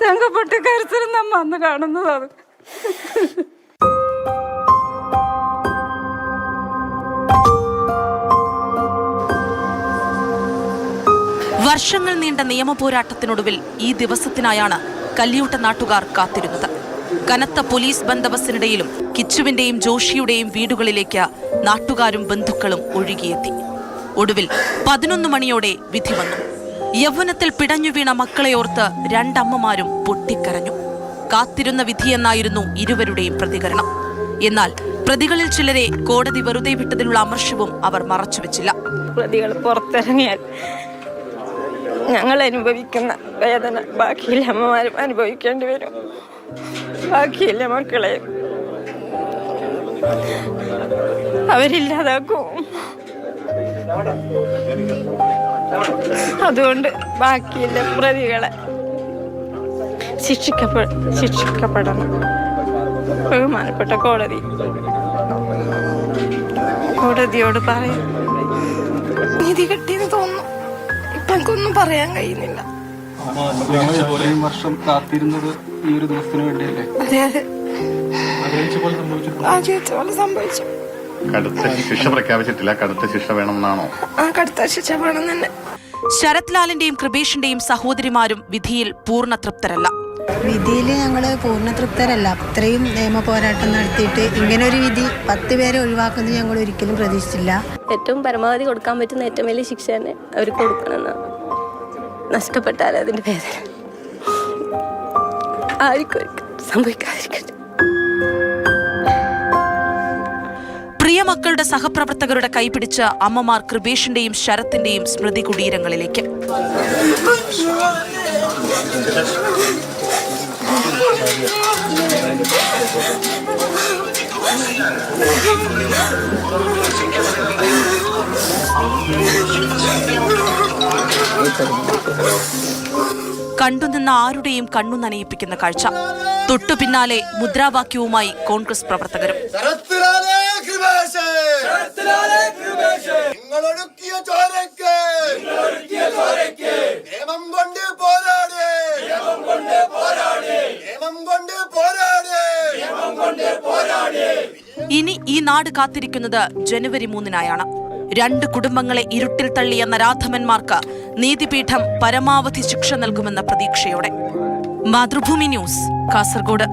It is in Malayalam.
ചങ്കപ്പൊട്ടി കരച്ചിലും നമ്മ അന്ന് കാണുന്നതാണ്. വർഷങ്ങൾ നീണ്ട നിയമ പോരാട്ടത്തിനൊടുവിൽ ഈ ദിവസത്തിനായാണ് കല്ലിയൂട്ട നാട്ടുകാർ കാത്തിരുന്നത്. കനത്ത പോലീസ് ബന്ദോബസ്തിനിടയിലും കിച്ചുവിന്റെയും ജോഷിയുടെയും വീടുകളിലേക്ക് നാട്ടുകാരും ബന്ധുക്കളും ഒഴുകിയെത്തി. ഒടുവിൽ പതിനൊന്ന് മണിയോടെ വിധി വന്നു. യൗവനത്തിൽ പിടഞ്ഞു വീണ മക്കളെ ഓർത്ത് രണ്ടമ്മമാരും പൊട്ടിക്കരഞ്ഞു. കാത്തിരുന്ന വിധിയെന്നായിരുന്നു ഇരുവരുടെയും പ്രതികരണം. എന്നാൽ പ്രതികളിൽ ചിലരെ കോടതി വെറുതെ വിട്ടതിലുള്ള അമർഷവും അവർ മറച്ചുവെച്ചില്ല. പ്രതികൾ പുറത്തിറങ്ങിയാൽ ഞങ്ങൾ അനുഭവിക്കുന്ന വേദന ബാക്കിയില്ല അമ്മമാരും അനുഭവിക്കേണ്ടി വരും. ബാക്കിയില്ല മക്കളെ. അവരില്ലാതാക്കും. അതുകൊണ്ട് ബാക്കിയില്ല പ്രതികളെ ശിക്ഷിക്കപ്പെ ശിക്ഷിക്കപ്പെടണം. ബഹുമാനപ്പെട്ട കോടതി. കോടതിയോട് പറയും. നീതി കിട്ടിയെന്ന് തോന്നുന്നു. ഇപ്പൊ എനിക്കൊന്നും പറയാൻ കഴിയുന്നില്ല. ഇത്രയും വർഷം കാത്തിരുന്നത് ഈ ഒരു ദിവസത്തിന് വേണ്ടിയല്ലേ? അതെ അതെ. ആ ജീവിച്ച പോലെ സംഭവിച്ചു. കടുത്ത ശിക്ഷ പ്രഖ്യാപിച്ചിട്ടില്ല. കടുത്ത ശിക്ഷ വേണമെന്നാണോ? ആ കടുത്ത ശിക്ഷ വേണം തന്നെ. ശരത് ലാലിന്റെയും കൃപേഷിന്റെയും സഹോദരിമാരും വിധിയിൽ പൂർണ തൃപ്തരല്ല. വിധിയിൽ ഞങ്ങൾ പൂർണ തൃപ്തരല്ല. അത്രയും നിയമ പോരാട്ടം നടത്തിയിട്ട് ഇങ്ങനെ ഒരു വിധി പത്ത് പേരെ ഒഴിവാക്കുന്നത് ഞങ്ങൾ ഒരിക്കലും പ്രതീക്ഷിച്ചില്ല. ഏറ്റവും പരമാവധി കൊടുക്കാൻ പറ്റുന്ന ഏറ്റവും വലിയ ശിക്ഷ തന്നെ അവർക്ക് കൊടുക്കണമെന്ന്. നഷ്ടപ്പെട്ടാൽ അതിന്റെ വേദന. ആർക്കും സംഭവിക്കാതിരിക്കട്ടെ. മക്കളുടെ സഹപ്രവർത്തകരുടെ കൈപിടിച്ച് അമ്മമാർ കൃപേഷിന്റെയും ശരത്തിന്റെയും സ്മൃതി കുടീരങ്ങളിലേക്ക്. കണ്ടുനിന്ന ആരുടെയും കണ്ണു നനയിപ്പിക്കുന്ന കാഴ്ച. തൊട്ടു പിന്നാലെ മുദ്രാവാക്യവുമായി കോൺഗ്രസ് പ്രവർത്തകരും. നിങ്ങളൊടുക്കിയ ചോരയ്ക്ക്. നിയമം കൊണ്ട് പോരാടേ. നിയമം കൊണ്ട് പോരാടേ. ഇനി ഈ നാട് കാത്തിരിക്കുന്നത് ജനുവരി മൂന്നിനായാണ്. രണ്ട് കുടുംബങ്ങളെ ഇരുട്ടിൽ തള്ളിയ നരാധമന്മാർക്ക് നീതിപീഠം പരമാവധി ശിക്ഷ നൽകുമെന്ന പ്രതീക്ഷയോടെ. മാതൃഭൂമി ന്യൂസ് കാസർഗോഡ്.